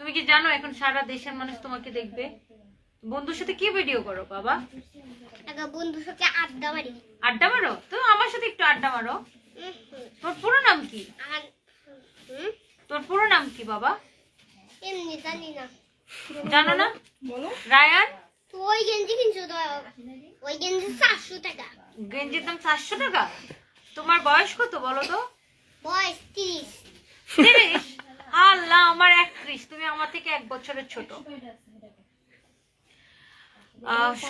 তুমি কি জানো এখন সারা দেশের মানুষ তোমাকে দেখবে? বন্ধুর সাথে কি ভিডিও করো বাবা? বন্ধুর সাথে আড্ডা মারি। আড্ডা মারো? তো আমার সাথে একটু আড্ডা মারো। তোর পুরো নাম কি? তোর পুরো নাম কি বাবা? এমনি জানি না। জানো না? বলো। রায়ান? ওই গেঞ্জি কিনছো তো? ওই গেঞ্জি চারশো টাকা। গেঞ্জির দাম চারশো টাকা? তোমার বয়স কত বলো তো বয়স তিরিশ তিরিশ আল্লাহ আমার একত্রিশ তুমি আমার থেকে এক বছরের ছোট।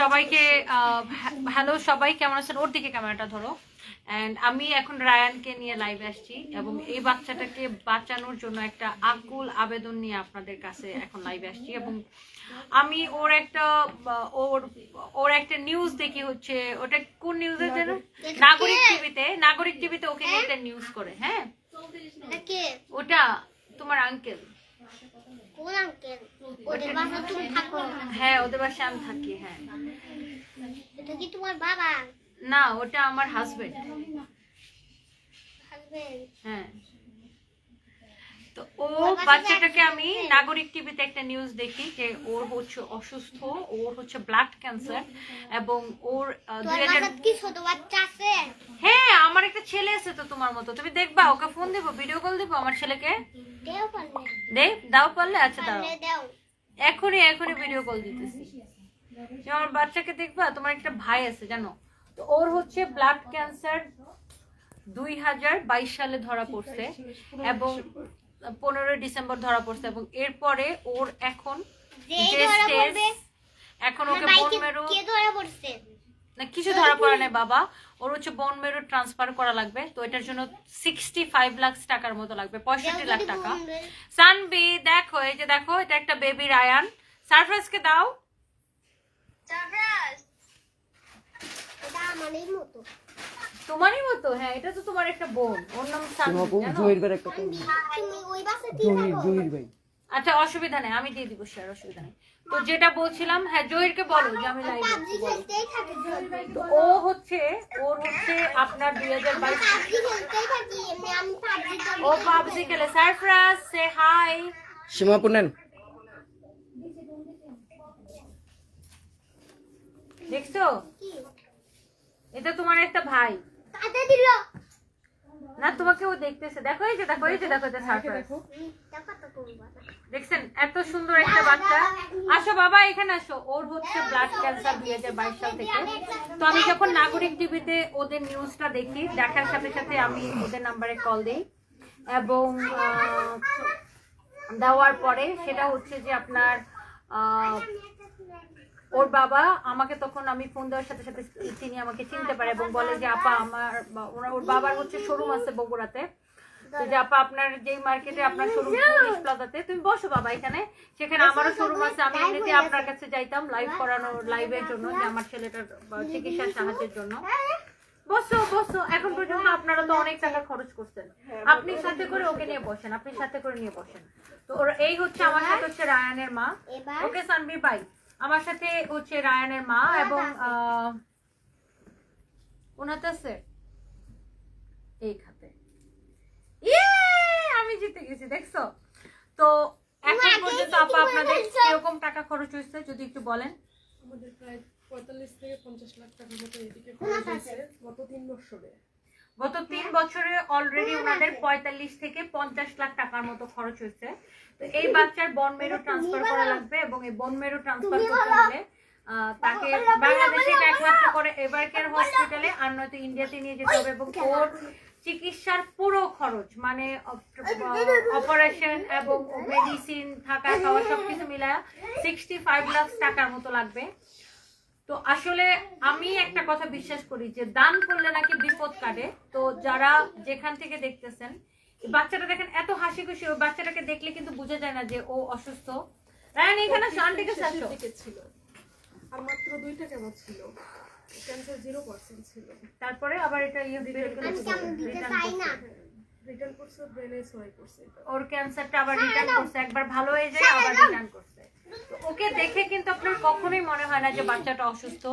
সবাইকে হ্যালো সবাই কেমন আছেন? ওর দিকে ক্যামেরাটা ধরো। অ্যান্ড আমি এখন রায়ানকে নিয়ে লাইভে আসছি এবং এই বাচ্চাটাকে বাঁচানোর জন্য একটা আকুল আবেদন নিয়ে আপনাদের কাছে এখন লাইভে আসছি এবং আমি ওর একটা ওর ওর একটা নিউজ দেখি হচ্ছে ওটা কোন নিউজের জন্য নাগরিক টিভিতে। নাগরিক টিভিতে ওকে একটা নিউজ করে হ্যাঁ? ওটা তোমার আঙ্কেল ওদের বাসা তুমি থাকো হ্যাঁ ওদের বাসায় আমি থাকি হ্যাঁ। এটা কি তোমার বাবা? না ওটা আমার হাজবেন্ড হাজবেন্ড হ্যাঁ। তো ও বাচ্চাটাকে আমি নাগরিক টিভিতে একটা নিউজ দেখি যে ওর হচ্ছে অসুস্থ ওর হচ্ছে ব্লাড ক্যান্সার এবং ওর হ্যাঁ আমার একটা ছেলে আছে তো তোমার মতো। তুমি দেখবা ওকে ফোন দেবো ভিডিও কল দেবো আমার ছেলেকে? দেও দে দাও পারলে? আচ্ছা দাও। এখনই এখনই ভিডিও কল দিতেছি। আমার বাচ্চাকে দেখবা তোমার একটা ভাই আছে জানো? তো ওর হচ্ছে ব্লাড ক্যান্সার দুই হাজার বাইশ সালে ধরা পড়ছে এবং পনেরোই ডিসেম্বর ধরা পড়ছে এবং এরপরে ওর এখন যেই যে ধরা stage, পড়বে এখন ওকে ভাইকে বোন মেরু ধরা পড়ছে? না কিছু ধরা পড়ে নাই বাবা। ওর হচ্ছে বোন মেরু ট্রান্সফার করা লাগবে তো এটার জন্য সিক্সটি ফাইভ লাখ টাকার মতো লাগবে পঁয়ষট্টি লাখ টাকা। সানবি দেখো এই যে দেখো এটা একটা বেবি রায়ান। সারপ্রাইজকে দাও। এটা আমারই মতো। তোমারই মতো? হ্যাঁ এটা তো তোমার একটা বোন। ওর নাম সানভি, ওই বাসা জহির জহির ভাই। আচ্ছা অসুবিধা নেই আমি দিয়ে দিব স্যার অসুবিধা নেই। তো যেটা বলছিলাম হ্যাঁ জহিরকে বলো যে আমি লাইভ তো ও হচ্ছে ওর হচ্ছে আপনার দুই হাজার বাইশ ও পাবজি খেলে। সারফরাজ সে হাই সীমাপুর নেন দেখছ? এটা তোমার একটা ভাই। দিল। না তোমাকে ও দেখতেছে। দেখো এই যে দেখো এই যে দেখো। দেখছেন? এত সুন্দর একটা বাচ্চা। আসো বাবা এখানে আসো। ওর হচ্ছে ব্লাড ক্যান্সার দুই হাজার বাইশ সাল থেকে। তো আমি যখন নাগরিক টিভিতে ওদের নিউজটা দেখি দেখার সাথে সাথে আমি ওদের নাম্বারে কল দিই। এবং দেওয়ার পরে সেটা হচ্ছে যে আপনার আহ, ওর বাবা আমাকে তখন আমি ফোন দেওয়ার সাথে সাথে তিনি আমাকে চিনতে পারে এবং বলে যে আপা আমার ওর বাবার হচ্ছে শোরুম আছে বগুড়াতে। যে আপা আপনার যেই মার্কেটে আপনার শোরুম প্লাজাতে তুমি বসো বাবা এখানে। সেখানে আমারও শোরুম আছে আমি এমনিতে আপনার কাছে যাইতাম লাইভ করানোর লাইভের জন্য যে আমার ছেলেটার চিকিৎসার সাহায্যের জন্য। বসো বসো এখন পর্যন্ত আপনারা তো অনেক টাকা খরচ করছেন। আপনি সাথে করে ওকে নিয়ে বসেন আপনি সাথে করে নিয়ে বসেন। তো ওর এই হচ্ছে আমার সাথে হচ্ছে রায়ানের মা। ওকে সানবি বাই আমার সাথে হচ্ছে রায়ানের মা এবং আহ, ওনাতে আছে। এই খাতে। ইয়ে আমি জিতে গেছি দেখছ? তো এখন পর্যন্ত আপা আপনাদের। কীরকম টাকা খরচ হয়েছে যদি একটু বলেন? আমাদের প্রায় পঁয়তাল্লিশ থেকে পঞ্চাশ লাখ টাকার মতো এদিকে খরচ হয়েছে গত তিন বছরে গত তিন বছরে অলরেডি ওনাদের পঁয়তাল্লিশ থেকে পঞ্চাশ লাখ টাকার মতো খরচ হয়েছে। তো এই বাচ্চার বন মেরু ট্রান্সফার করা লাগবে এবং এই বন মেরু ট্রান্সফার করতে হলে তাকে বাংলাদেশে একমাত্র করে এভার কেয়ার হসপিটালে আর নয়তো ইন্ডিয়াতে নিয়ে যেতে হবে এবং ওর চিকিৎসার পুরো খরচ মানে অপারেশন এবং মেডিসিন থাকা খাওয়া সবকিছু মিলায় সিক্সটি ফাইভ লাখ টাকার মতো লাগবে। তো আসলে আমি একটা কথা বিশ্বাস করি যে দান করলে নাকি বিপদ কাটে তো যারা যেখান থেকে দেখতেছেন বাচ্চাটা দেখেন এত হাসি খুশি ওই বাচ্চাটাকে দেখলে কিন্তু বোঝা যায় না যে ও অসুস্থ। রায়ন এখানে ছিল। আর মাত্র দুইটা কেমন ছিল? ক্যান্সার জিরো পার্সেন্ট ছিল। তারপরে আবার এটা ইয়ে রিটার্ন করছে ব্রেনে সোয়াই করছে। ওর ক্যান্সারটা আবার রিটার্ন করছে। একবার ভালো হয়ে যায় আবার রিটার্ন করছে। ওকে দেখে কিন্তু আপনার কখনোই মনে হয় না যে বাচ্চাটা অসুস্থ।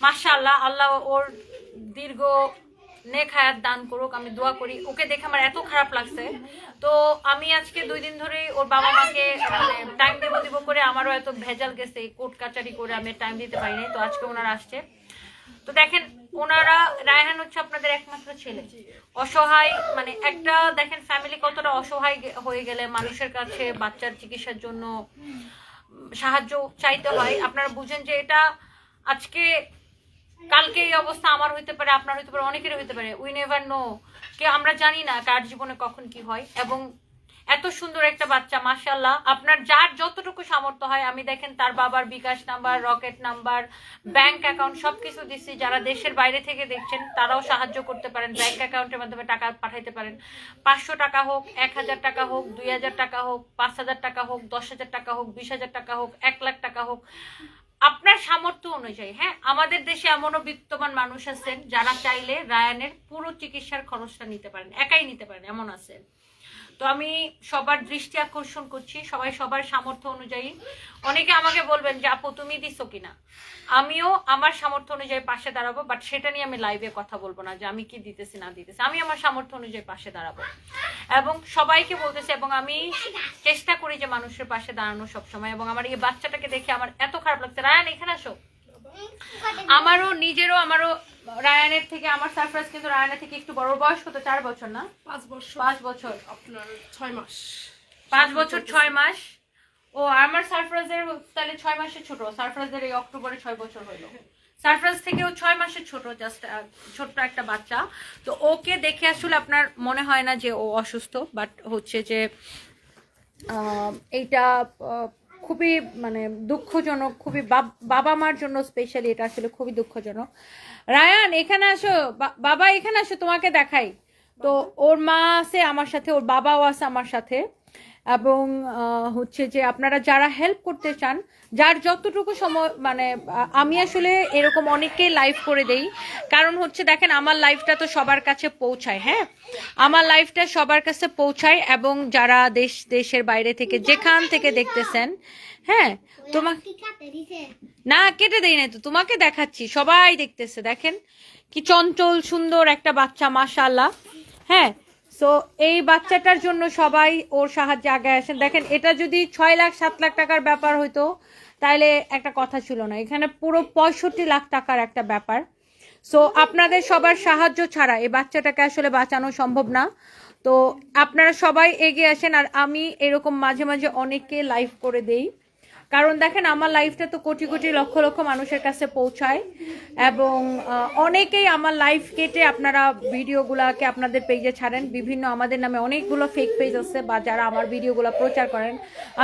মাশাআল্লাহ আল্লাহ ওর দীর্ঘ নেক হায়াত দান করুক, আমি দোয়া করি। ওকে দেখে আমার এত খারাপ লাগছে। তো আমি আজকে দুই দিন ধরেই ওর বাবা মাকে মানে টাইম দেবো দিব করে আমারও এত ভেজাল গেছে কোর্ট কাচারি করে আমি টাইম দিতে পারিনি তো আজকে ওনারা আসছে। তো দেখেন, ওনারা, রায়হান হচ্ছে আপনাদের একমাত্র ছেলে। অসহায় মানে একটা, দেখেন ফ্যামিলি কতটা অসহায় হয়ে গেলে মানুষের কাছে বাচ্চার চিকিৎসার জন্য সাহায্য চাইতে হয়। আপনারা বুঝেন যে এটা আজকে কালকে এই অবস্থা আমার হইতে পারে, আপনার হইতে পারে, অনেকেরই হইতে পারে। উই নেভার নো কে আমরা জানি না কার জীবনে কখন কি হয়। এবং এত সুন্দর একটা বাচ্চা মাশাল্লাহ আপনার যার যতটুকু সামর্থ্য হয়, আমি দেখেন তার বাবার bKash number, Rocket number bank account সবকিছু দিচ্ছি। যারা দেশের বাইরে থেকে দেখছেন, তারাও সাহায্য করতে পারেন। ব্যাংক অ্যাকাউন্টের মাধ্যমে টাকা পাঠাইতে পারেন। পাঁচশো টাকা হোক, এক হাজার টাকা হোক, দুই হাজার টাকা হোক, পাঁচ হাজার টাকা হোক, দশ হাজার টাকা হোক, বিশ হাজার টাকা হোক, এক লাখ টাকা হোক। আপনার সামর্থ্য অনুযায়ী হ্যাঁ আমাদের দেশে এমনও বিত্তমান মানুষ আছেন যারা চাইলে রায়ানের পুরো চিকিৎসার খরচটা নিতে পারেন, একাই নিতে পারেন, এমন আছে তো আমি সবার দৃষ্টি আকর্ষণ করছি, সবাই সবার সামর্থ্য অনুযায়ী। অনেকে আমাকে বলবেন যে, আপু, তুমি দিছো কিনা? আমিও আমার সামর্থ্য অনুযায়ী পাশে দাঁড়াবো বাট সেটা নিয়ে আমি লাইভে কথা বলব না যে, আমি কি দিতেছি, না দিতেছি? আমি আমার সামর্থ্য অনুযায়ী পাশে দাঁড়াবো। এবং সবাইকে বলতেছি, এবং আমি চেষ্টা করি যে, মানুষের পাশে দাঁড়ানো সবসময়, এবং আমার এই বাচ্চাটাকে দেখে আমার এত খারাপ লাগছে। রায়ান, এখানে আসো। আমারও নিজেরও আমারও রায়ানের থেকে আমার সারপ্রাইজ কিন্তু রায়ানের থেকে একটু বড় বয়স কত চার বছর না? পাঁচ বছর। পাঁচ বছর। আপনার ছয় মাস। পাঁচ বছর ছয় মাস। ও আমার সারপ্রাইজের তাহলে ছয় মাসের ছোট। সারপ্রাইজের এই অক্টোবরে ছয় বছর হলো। সারপ্রাইজ থেকেও ছয় মাসের ছোট জাস্ট ছোট্ট একটা বাচ্চা। তো ওকে দেখে আসলে আপনার মনে হয় না যে ও অসুস্থ বাট হচ্ছে যে এইটা খুবই মানে দুঃখজনক খুবই বাব- বাবা মার জন্য স্পেশালি এটা আসলে খুবই দুঃখজনক। রায়ান এখানে আসো। বাবা এখানে আসো তোমাকে দেখাই। তো ওর মা আছে আমার সাথে ওর বাবাও আছে আমার সাথে। এবং হচ্ছে যে আপনারা যারা হেল্প করতে চান, যার যতটুকু সময় মানে আমি আসলে এরকম অনেককেই লাইভ করে দেই। কারণ হচ্ছে দেখেন, আমার লাইফটা তো সবার কাছে পৌঁছায় হ্যাঁ? আমার লাইফটা সবার কাছে পৌঁছায় এবং যারা দেশ, দেশের বাইরে থেকে যেখান থেকে দেখতেছেন হ্যাঁ? তোমার কি কাটে দিছে না, কেটে দেই নাই তো, তোমাকে দেখাচ্ছি, সবাই দেখতেছে, দেখেন? কি চঞ্চল সুন্দর একটা বাচ্চা মাশাল্লাহ হ্যাঁ? সো এই বাচ্চাটার জন্য সবাই ওর সাহায্যে আগে আসেন। দেখেন, এটা যদি ছয় লাখ, সাত লাখ টাকার ব্যাপার হইতো তাহলে একটা কথা ছিল না। এখানে পুরো পঁয়ষট্টি লাখ টাকার একটা ব্যাপার। সো আপনাদের সবার সাহায্য ছাড়া এই বাচ্চাটাকে আসলে বাঁচানো সম্ভব না। তো, আপনারা সবাই এগিয়ে আসেন, আর আমি এরকম মাঝে মাঝে অনেককে লাইভ করে দেই। কারণ দেখেন, আমার লাইফটা তো কোটি কোটি লক্ষ লক্ষ মানুষের কাছে পৌঁছায়। এবং অনেকেই আমার লাইফ কেটে আপনারা ভিডিওগুলোকে আপনাদের পেজে ছাড়েন। বিভিন্ন আমাদের নামে অনেকগুলো ফেক পেজ আছে বা যারা আমার ভিডিওগুলো প্রচার করেন।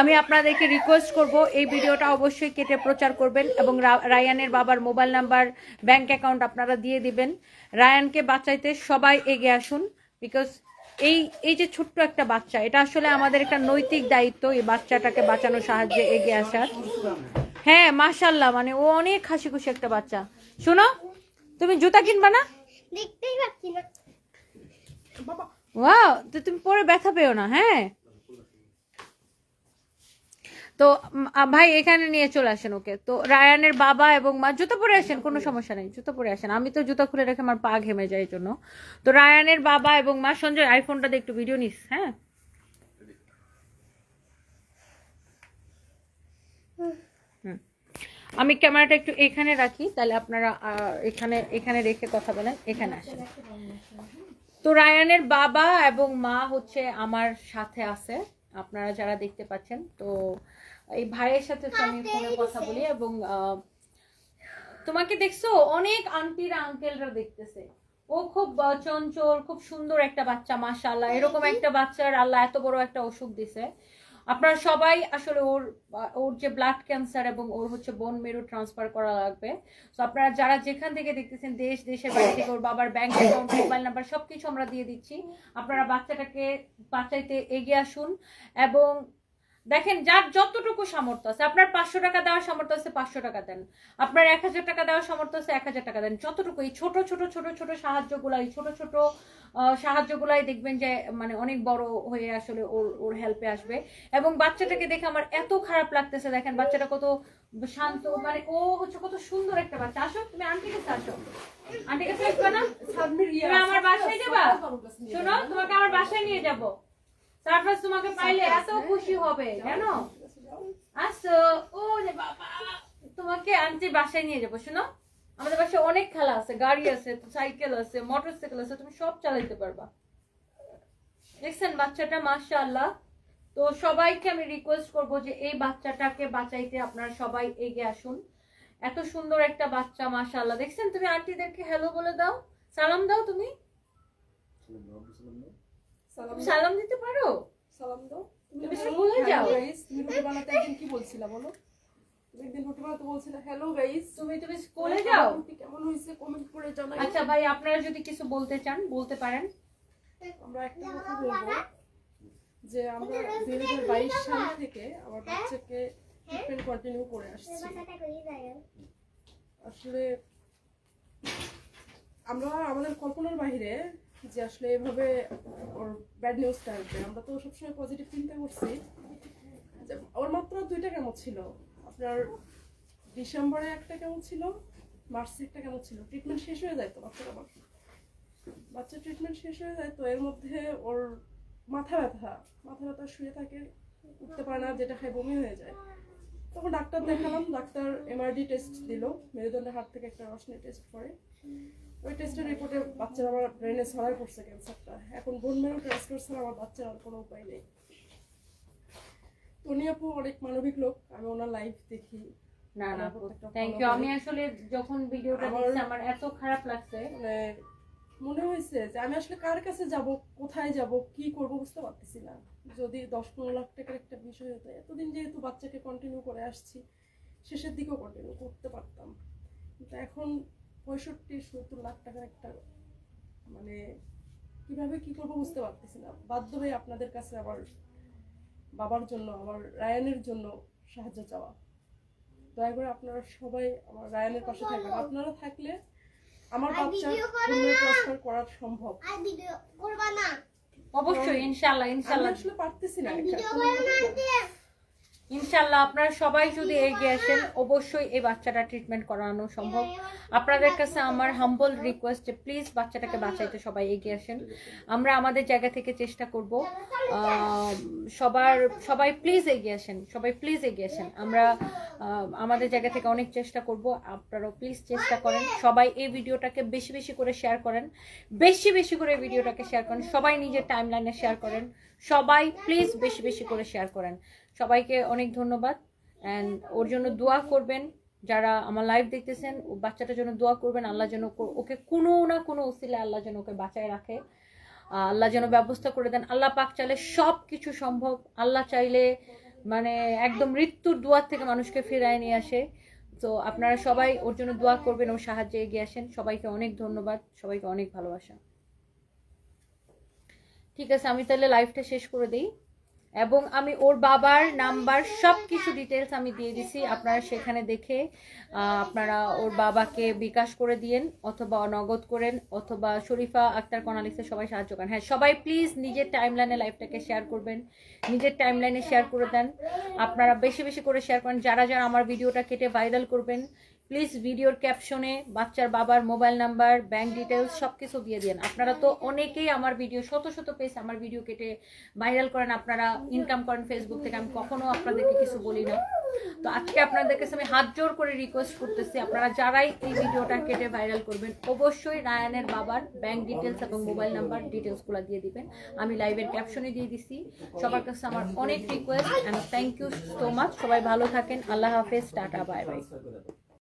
আমি আপনাদেরকে রিকোয়েস্ট করব, এই ভিডিওটা অবশ্যই কেটে প্রচার করবেন এবং রায়ানের বাবার মোবাইল নাম্বার ব্যাংক অ্যাকাউন্ট আপনারা দিয়ে দিবেন। রায়ানকে বাঁচাইতে সবাই এগিয়ে আসুন বিকজ এই এই যে ছোট্ট একটা বাচ্চা এটা আসলে আমাদের একটা নৈতিক দায়িত্ব এই বাচ্চাটাকে বাঁচানোর সাহায্যে এগিয়ে আসার। হ্যাঁ মাশাল্লাহ মানে ও অনেক হাসি খুশি একটা বাচ্চা। শোনো তুমি জুতা কিনবা না? দেখতেই পাচ্ছি না। বাবা ওয়াও তো তুমি পরে ব্যথা পেও না হ্যাঁ? তো ভাই এখানে নিয়ে চলে আসেন ওকে। তো রায়ানের বাবা এবং মা, জুতো পরে আসেন, কোনো সমস্যা নেই, জুতো পরে আসেন। আমি তো জুতো খুলে রেখে আমার পা ঘেমে যায় এই জন্য। তো রায়ানের বাবা এবং মা, সঞ্জয়, আইফোনটা দিয়ে একটু ভিডিও নিস হ্যাঁ। আমি ক্যামেরাটা একটু এখানে রাখি, তাহলে আপনারা এখানে এখানে রেখে কথা বলেন, এখানে আসেন। তো রায়ানের বাবা এবং মা হচ্ছে আমার সাথে আছে। আপনারা যারা দেখতে পাচ্ছেন তো এই ভাইয়ের সাথে তো আমি ফোনে কথা বলি এবং আহ, তোমাকে দেখছ? অনেক আন্টিরা আঙ্কেলরা দেখতেছে। ও খুব চঞ্চল খুব সুন্দর একটা বাচ্চা মাশাআল্লাহ। এরকম একটা বাচ্চার আল্লাহ এত বড় একটা অসুখ দিছে। আপনারা সবাই আসলে ওর ওর যে ব্লাড ক্যান্সার এবং ওর হচ্ছে বোন মেরু ট্রান্সফার করা লাগবে। তো আপনারা যারা যেখান থেকে দেখতেছেন, দেশ, দেশের বাড়ি থেকে ওর বাবার ব্যাংক অ্যাকাউন্ট মোবাইল নাম্বার সব কিছু আমরা দিয়ে দিচ্ছি। আপনারা বাচ্চাটাকে বাঁচাইতে এগিয়ে আসুন এবং দেখেন যার যতটুকু সামর্থ্য আছে আপনার পাঁচশো টাকা দেওয়ার সামর্থ্য আছে পাঁচশো টাকা দেন। আপনার এক হাজার টাকা দেওয়ার সামর্থ্য আছে এক হাজার টাকা দেন। যতটুকু এই ছোট ছোট ছোট ছোট সাহায্যগুলো এই ছোট ছোট সাহায্যগুলাই দেখবেন যে মানে অনেক বড় হয়ে আসলে ওর ওর হেল্পে আসবে। এবং বাচ্চাটাকে দেখে আমার এত খারাপ লাগতেছে দেখেন বাচ্চাটা কত শান্ত মানে ও হচ্ছে কত সুন্দর একটা বাচ্চা। আসো তুমি আন্টি কাছে আসো। আন্টি কাছে আসবে না। আমার বাসায় যাবা? শোনো তোমাকে আমার বাসায় নিয়ে যাব। সারপ্রাইজ তোমাকে পাইলে এত খুশি হবে জানো? আসো। ও রে বাবা তোমাকে আনতে বাসায় নিয়ে যাব শোনো? আমাদের বাসায় অনেক খেলা আছে গাড়ি আছে সাইকেল আছে মোটর সাইকেল আছে তুমি সব চালাইতে পারবা। দেখছেন বাচ্চাটা মাশাআল্লাহ। তো সবাইকে আমি রিকোয়েস্ট করব যে এই বাচ্চাটাকে বাঁচাইতে আপনারা সবাই এগিয়ে আসুন। এত সুন্দর একটা বাচ্চা মাশাআল্লাহ। দেখছেন তুমি আন্টিদেরকে হ্যালো বলে দাও। সালাম দাও তুমি। সালাম সালাম দিতে পারো? সালাম দাও। তুমি স্কুলে যাও। guys, তুমি রুটি বানাতে একদিন কি বলছিলা বলো? একদিন রুটি বানাতে বলছিলে হ্যালো গাইস তুমি তুমি স্কুলে যাও। রুটি কেমন হয়েছে কমেন্ট করে জানাই। আচ্ছা ভাই আপনারা যদি কিছু বলতে চান বলতে পারেন। আমরা একটা কথা বলব যে আমরা দুই হাজার বাইশ সাল থেকে আমার বাচ্চাকে ট্রিটমেন্ট কন্টিনিউ করে আসছি। আসলে আমরা আমাদের কল্পনার বাইরে যে আসলে এভাবে ওর ব্যাড নিউজটা আসবে। আমরা তো সবসময় পজিটিভ চিন্তা করছি। যে ওর মাত্র দুইটা কেমন ছিল। আপনার ডিসেম্বরে একটা কেমন ছিল, মার্চে একটা কেমন ছিল। ট্রিটমেন্ট শেষ হয়ে যায় তো বাচ্চার আমার? বাচ্চার ট্রিটমেন্ট শেষ হয়ে যায় তো এর মধ্যে ওর মাথা ব্যথা। মাথা ব্যথা শুয়ে থাকে, উঠতে পারে না, যেটা খায় বমি হয়ে যায়। তখন ডাক্তার দেখালাম, ডাক্তার এমআরডি টেস্ট দিল। মেরুদণ্ডের হাত থেকে একটা রসনি টেস্ট করে ওই টেস্টের রিপোর্টে বাচ্চার আমার ব্রেনে ছড়াই পড়ছে ক্যান্সারটা এখন বোন ট্রান্সফার ছাড়া আমার বাচ্চার আর কোনো উপায় নেই। উনি আপু অনেক মানবিক লোক আমি ওনার লাইফ দেখি। না না থ্যাংক ইউ আমি আসলে যখন ভিডিওটা দেখছি আমার এত খারাপ লাগছে। মানে মনে হয়েছে যে আমি আসলে কার কাছে যাব কোথায় যাব কি করব বুঝতে পারতেছি না। যদি দশ পনেরো লাখ টাকার একটা বিষয় হতো এতদিন যেহেতু বাচ্চাকে কন্টিনিউ করে আসছি শেষের দিকেও কন্টিনিউ করতে পারতাম। কিন্তু এখন পঁয়ষট্টি সত্তর লাখ টাকার একটা মানে কীভাবে কি করব বুঝতে পারতেছি না। বাধ্য হয়ে আপনাদের কাছে আবার বাবার জন্য আমার রায়ানের জন্য সাহায্য চাওয়া। দয়া করে আপনারা সবাই আমার রায়ানের পাশে থাকবেন। আপনারা থাকলে আমার ভিডিও করো। ট্রান্সফার সম্ভব। আর ভিডিও করবা না? অবশ্যই ইনশাআল্লাহ আমি ইনশাআল্লাহ আসলে পারতেছি না ইনশাআল্লাহ আপনারা সবাই যদি এগিয়ে আসেন, অবশ্যই এই বাচ্চাটা ট্রিটমেন্ট করানো সম্ভব। আপনাদের কাছে আমার হাম্বল রিকোয়েস্ট যে প্লিজ বাচ্চাটাকে বাঁচাইতে সবাই এগিয়ে আসেন। আমরা আমাদের জায়গা থেকে চেষ্টা করব সবার, সবাই প্লিজ এগিয়ে আসেন, সবাই প্লিজ এগিয়ে আসেন। আমরা আমাদের জায়গা থেকে অনেক চেষ্টা করব, আপনারাও প্লিজ চেষ্টা করেন। সবাই এই ভিডিওটাকে বেশি বেশি করে শেয়ার করেন, বেশি বেশি করে ভিডিওটাকে শেয়ার করেন, সবাই নিজের টাইম লাইনে শেয়ার করেন, সবাই প্লিজ বেশি বেশি করে শেয়ার করেন। সবাইকে অনেক ধন্যবাদ। অ্যান্ড ওর জন্য দোয়া করবেন, যারা আমার লাইভ দেখতেছেন, ও বাচ্চাটার জন্য দোয়া করবেন, আল্লাহ যেন ওকে কোনো না কোনো উসিলে আল্লাহ যেন ওকে বাঁচায় রাখে। আল্লাহ যেন ব্যবস্থা করে দেন। আল্লাহ পাক চাইলে সব কিছু সম্ভব। আল্লাহ চাইলে মানে একদম মৃত্যুর দুয়ার থেকে মানুষকে ফিরায় নিয়ে আসে। তো আপনারা সবাই ওর জন্য দোয়া করবেন ওর সাহায্যে এগিয়ে আসেন। সবাইকে অনেক ধন্যবাদ। সবাইকে অনেক ভালোবাসা। ঠিক আছে, আমি তাহলে লাইভটা শেষ করে দিই। এবং আমি ওর বাবার নাম্বার সব কিছু ডিটেলস আমি দিয়ে দিছি। আপনারা সেখানে দেখে আপনারা ওর বাবাকে বিকাশ করে দিয়েন অথবা নগদ করেন অথবা শরীফা আক্তার কনালিক্সে সবাই সাহায্য করেন। হ্যাঁ সবাই প্লিজ নিজের টাইম লাইনে লাইফটাকে শেয়ার করবেন, নিজের টাইম লাইনে শেয়ার করে দেন। আপনারা বেশি বেশি করে শেয়ার করেন। যারা যারা আমার ভিডিওটা কেটে ভাইরাল করবেন প্লিজ ভিডিওর ক্যাপশনে বাচ্চার বাবার মোবাইল নাম্বার ব্যাংক ডিটেলস সব কিছু দিয়ে দিন আপনারা তো অনেকেই আমার ভিডিও শত শত পেজ আমার ভিডিও কেটে ভাইরাল করেন। আপনারা ইনকাম করেন ফেসবুক থেকে। আমি কখনো আপনাদেরকে কিছু বলি না। তো আজকে আপনাদের কাছে আমি হাত জোর করে রিকোয়েস্ট করতেছি। আপনারা যারাই এই ভিডিওটা কেটে ভাইরাল করবেন, অবশ্যই রায়ানের বাবার ব্যাংক ডিটেলস এবং মোবাইল নাম্বার ডিটেলসগুলো দিয়ে দিবেন। আমি লাইভের ক্যাপশনে দিয়ে দিছি। সবার কাছে আমার অনেক request and thank you so much সবাই ভালো থাকেন। আল্লাহ হাফেজ। Tata bye bye